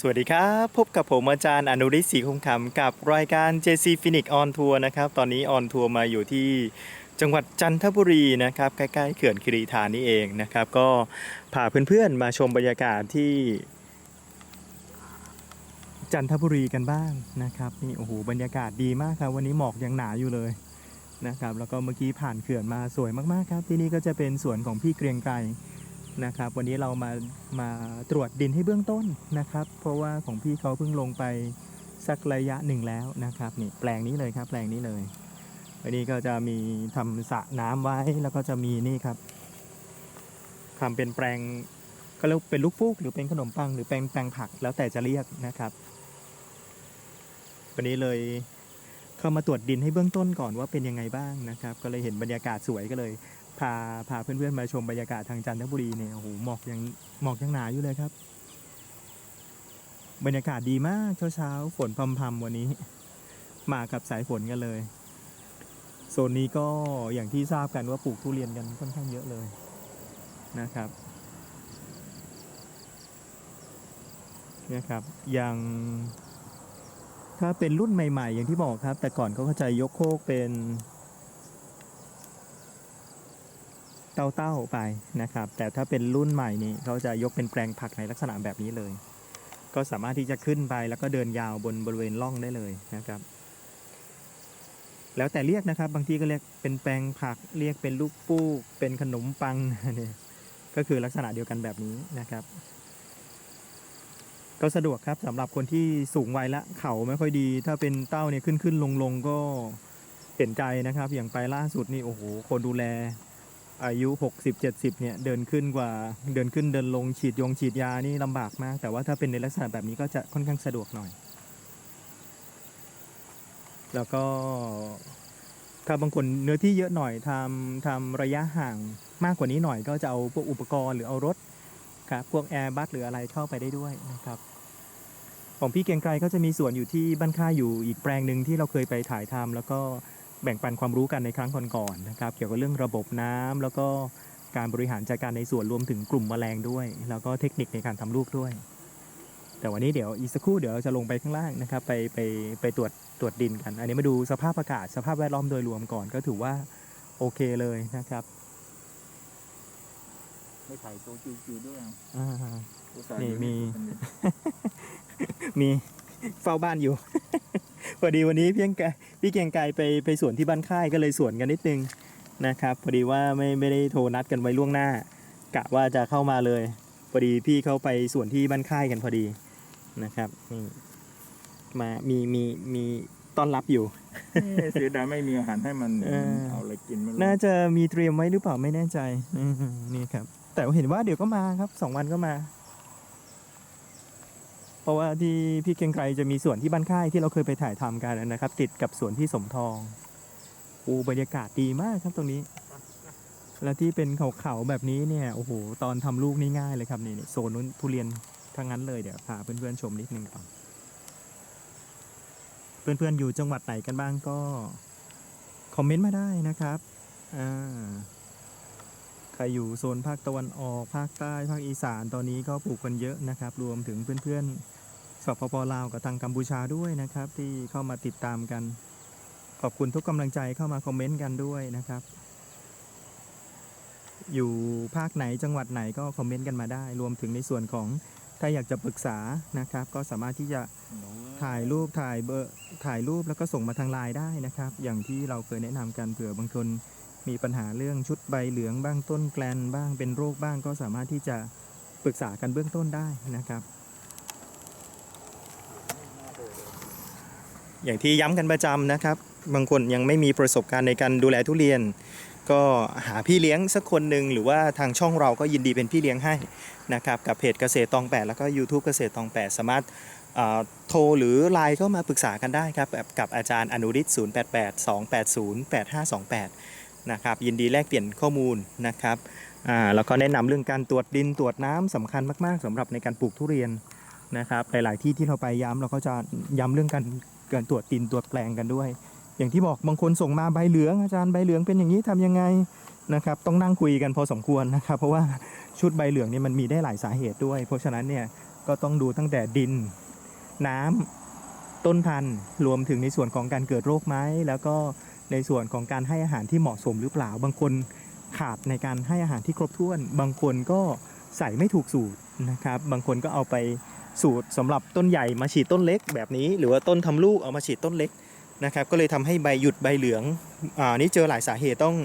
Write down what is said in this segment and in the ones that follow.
สวัสดีครับ พบกับผมอาจารย์อนุริศรีคงคำกับรายการ JC Phoenix on Tour นะครับ ตอนนี้ออนทัวร์มาอยู่ที่จังหวัดจันทบุรีนะครับ ใกล้ๆเขื่อนคิรีธานนี่เองนะครับ ก็พาเพื่อนๆมาชมบรรยากาศที่ จันทบุรีกันบ้างนะครับนี่โอ้โหบรรยากาศดีมากครับ วันนี้หมอกยังหนาอยู่เลยนะครับ แล้วก็เมื่อกี้ผ่านเขื่อนมาสวยมากๆครับ ที่นี่ก็จะเป็นสวนของพี่เกรียงไกร นะครับ วันนี้เรามามาตรวจดินให้เบื้องต้นนะครับ เพราะว่าของพี่เขาเพิ่งลงไปสักระยะหนึ่งแล้วนะครับนี่แปลงนี้เลยครับ แปลงนี้เลยวันนี้ก็จะมีทำสระน้ำไว้แล้วก็จะมีนี่ครับทำเป็นแปลงก็เรียกเป็นลูกฟูกหรือเป็นขนมปังหรือเป็นแปลงผักแล้วแต่จะเรียกนะครับ วันนี้เลยเข้ามาตรวจดินให้เบื้องต้นก่อนว่าเป็นยังไงบ้างนะครับ ก็เลยเห็นบรรยากาศสวยก็เลย พาพาเพื่อนๆมาชมบรรยากาศทางจันทบุรีเนี่ยโอ้โหหมอกยังหมอกยังหนาอยู่เลยครับ บรรยากาศดีมากเช้าๆฝนพรำๆวันนี้ มากับสายฝนกันเลยโซนนี้ก็อย่างที่ทราบกันว่าปลูกทุเรียนกันค่อนข้างเยอะเลยนะครับเนี่ยครับอย่างถ้าเป็นรุ่นใหม่ ๆ อย่างที่บอกครับ แต่ก่อนเขาก็จะยกโคกเป็น เต้าๆไปนะครับ แต่ถ้าเป็นรุ่นใหม่นี่เขาจะยกเป็นแปลงผักในลักษณะแบบนี้เลย ก็สามารถที่จะขึ้นไปแล้วก็เดินยาวบนบริเวณร่องได้เลยนะครับ แล้วแต่เรียกนะครับ บางทีก็เรียกเป็นแปลงผักเรียกเป็นลูกปูกเป็นขนมปังนี่ก็คือลักษณะเดียวกันแบบนี้นะครับ ก็สะดวกครับสำหรับคนที่สูงวัยละเข่าไม่ค่อยดี ถ้าเป็นเต้าเนี่ยขึ้นขึ้นลงลงก็เห็นใจนะครับ อย่างไปล่าสุดนี่โอ้โหคนดูแล อายุ 60 70 เนี่ยเดินขึ้นกว่าเดินขึ้นเดินลงฉีดยงฉีดยานี่ลำบากมาก แต่ว่าถ้าเป็นในลักษณะแบบนี้ก็จะค่อนข้างสะดวกหน่อย แล้วก็ถ้าบางคนเนื้อที่เยอะหน่อยทำทำระยะห่างมากกว่านี้หน่อย ก็จะเอาพวกอุปกรณ์หรือเอารถครับพวกแอร์บัสหรืออะไรเข้าไปได้ด้วยนะครับของพี่เกียงไกรก็จะมีส่วนอยู่ที่บ้านค่าอยู่อีกแปลงหนึ่งที่เราเคยไปถ่ายทำแล้วก็ แบ่งปันความรู้กันในครั้งก่อนๆนะครับ เกี่ยวกับเรื่องระบบน้ำแล้วก็การบริหารจัดการในส่วนรวมถึงกลุ่มแมลงด้วย แล้วก็เทคนิคในการทำลูกด้วย แต่วันนี้เดี๋ยวอีกสักครู่เดี๋ยวเราจะลงไปข้างล่างนะครับ ไปไปไปตรวจตรวจดินกัน อันนี้มาดูสภาพอากาศสภาพแวดล้อมโดยรวมก่อนก็ถือว่าโอเคเลยนะครับไม่ถ่ายโซจิวๆด้วยอะอ่าอุตส่าห์นี่อยู่มีคนเดียวมีเฝ้าบ้านอยู่ พอดีวันนี้พี่เกียงไกรพี่เกียงไกรไปไปสวนที่บ้านค่ายก็เลยสวนกันนิดนึงนะครับพอดีว่าไม่ไม่ได้โทรนัดกันไว้ล่วงหน้ากะว่าจะเข้ามาเลยพอดีพี่เขาไปสวนที่บ้านค่ายกันพอดีนะครับนี่มามีมีมีต้อนรับอยู่เอ๊ะเสียดายไม่มีอาหารให้มันเออเอาอะไรกินไม่รู้น่าจะมีเตรียมไว้หรือเปล่าไม่แน่ใจอืมนี่ครับ แต่เห็นว่าเดี๋ยวก็มาครับสองวันก็มา เพราะว่าที่พี่เกรียงไกรจะมีสวนที่บ้านค่ายที่เราเคยไปถ่ายทำกันนะครับ ติดกับสวนที่สมทองโอ้บรรยากาศดีมากครับตรงนี้ แล้วที่เป็นเขาๆแบบนี้เนี่ยโอ้โหตอนทำลูกนี่ง่ายเลยครับนี่นี่โซนนู้นทุเรียนทั้งนั้นเลยเดี๋ยวพาเพื่อนๆชมนิดนึงก่อนเพื่อนๆอยู่จังหวัดไหนกันบ้างก็คอมเมนต์มาได้นะครับอ่า ใครอยู่โซนภาคตะวันออกภาคใต้ภาคอีสานตอนนี้ก็ปลูกกันเยอะนะครับ รวมถึงเพื่อนๆสปปลาวกับทางกัมพูชาด้วยนะครับ ที่เข้ามาติดตามกัน ขอบคุณทุกกำลังใจเข้ามาคอมเมนต์กันด้วยนะครับ อยู่ภาคไหนจังหวัดไหนก็คอมเมนต์กันมาได้ รวมถึงในส่วนของถ้าอยากจะปรึกษานะครับ ก็สามารถที่จะถ่ายรูปถ่ายเบอร์ถ่ายรูปแล้วก็ส่งมาทางไลน์ได้นะครับ อย่างที่เราเคยแนะนำกันเผื่อบางคน มีปัญหาเรื่องชุดใบเหลืองบ้างต้นแกลนบ้างเป็นโรคบ้างก็สามารถที่จะปรึกษากันเบื้องต้นได้นะครับ อย่างที่ย้ำกันประจำนะครับ บางคนยังไม่มีประสบการณ์ในการดูแลทุเรียน ก็หาพี่เลี้ยงสักคนหนึ่งหรือว่าทางช่องเราก็ยินดีเป็นพี่เลี้ยงให้นะครับกับเพจเกษตรตองแปดแล้วก็ YouTube เกษตรตองแปดสามารถโทรหรือไลน์เข้ามาปรึกษากันได้ครับแบบกับอาจารย์อนุริศ088 280 8528 นะครับยินดีแลกเปลี่ยนข้อมูลนะครับอ่าแล้วก็แนะนำเรื่องการตรวจดินตรวจน้ำสำคัญมากๆสำหรับในการปลูกทุเรียนนะครับหลาย ๆ ที่ที่เราไปย้ำเราก็จะย้ำเรื่องการการตรวจดินตรวจแปลงกันด้วย อย่างที่บอกบางคนส่งมาใบเหลืองอาจารย์ใบเหลืองเป็นอย่างนี้ทำยังไงนะครับต้องนั่งคุยกันพอสมควรนะครับเพราะว่าชุดใบเหลืองเนี่ยมันมีได้หลายสาเหตุด้วย เพราะฉะนั้นเนี่ยก็ต้องดูตั้งแต่ดินน้ำต้นพันธุ์รวมถึงในส่วนของการเกิดโรคไหมแล้วก็ ในส่วนของการให้อาหารที่เหมาะสมหรือเปล่า บางคนขาดในการให้อาหารที่ครบถ้วน บางคนก็ใส่ไม่ถูกสูตรนะครับ บางคนก็เอาไปสูตรสำหรับต้นใหญ่มาฉีดต้นเล็กแบบนี้ หรือว่าต้นทำลูกเอามาฉีดต้นเล็กนะครับ ก็เลยทำให้ใบหยุดใบเหลืองอ่านี่เจอหลายสาเหตุต้อง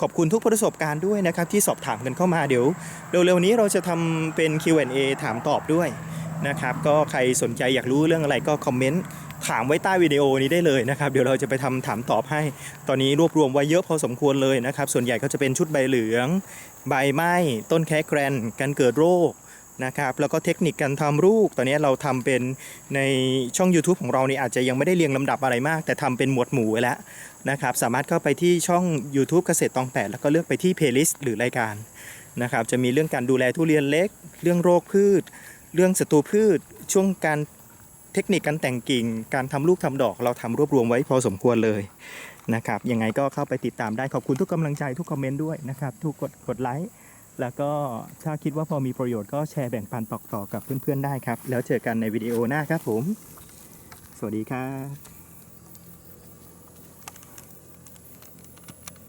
ขอบคุณทุกประสบการณ์ด้วยนะครับ ที่สอบถามกันเข้ามาเดี๋ยวเร็วๆนี้เราจะทำเป็น Q&A ถามตอบด้วยนะครับ ก็ใครสนใจอยากรู้เรื่องอะไรก็คอมเมนต์ ถามไว้ใต้วิดีโอนี้ได้เลยนะครับ เดี๋ยวเราจะไปทำถามตอบให้ ตอนนี้รวบรวมไว้เยอะพอสมควรเลยนะครับ ส่วนใหญ่ก็จะเป็นชุดใบเหลือง ใบไม้ ต้นแคแกรนการเกิดโรคนะครับแล้วก็เทคนิคการทำลูก ตอนนี้เราทำเป็นในช่อง YouTube ของเรานี่อาจจะยังไม่ได้เรียงลำดับอะไรมาก แต่ทำเป็นหมวดหมู่ไว้แล้วนะครับ สามารถเข้าไปที่ช่อง YouTube เกษตรตองแปดแล้วก็เลือกไปที่ playlist หรือรายการนะครับ จะมีเรื่องการดูแลทุเรียนเล็ก เรื่องโรคพืช เรื่องศัตรูพืช ช่วงการ เทคนิคการแต่งกิ่ง การทำลูกทำดอก เราทำรวบรวมไว้พอสมควรเลยนะครับ ยังไงก็เข้าไปติดตามได้ขอบคุณทุกกำลังใจทุกคอมเมนต์ด้วยนะครับทุกกดกดไลค์แล้วก็ถ้าคิดว่าพอมีประโยชน์ก็แชร์แบ่งปันต่อๆกับเพื่อนๆได้ครับ แล้วเจอกันในวิดีโอหน้าครับผม สวัสดีครับ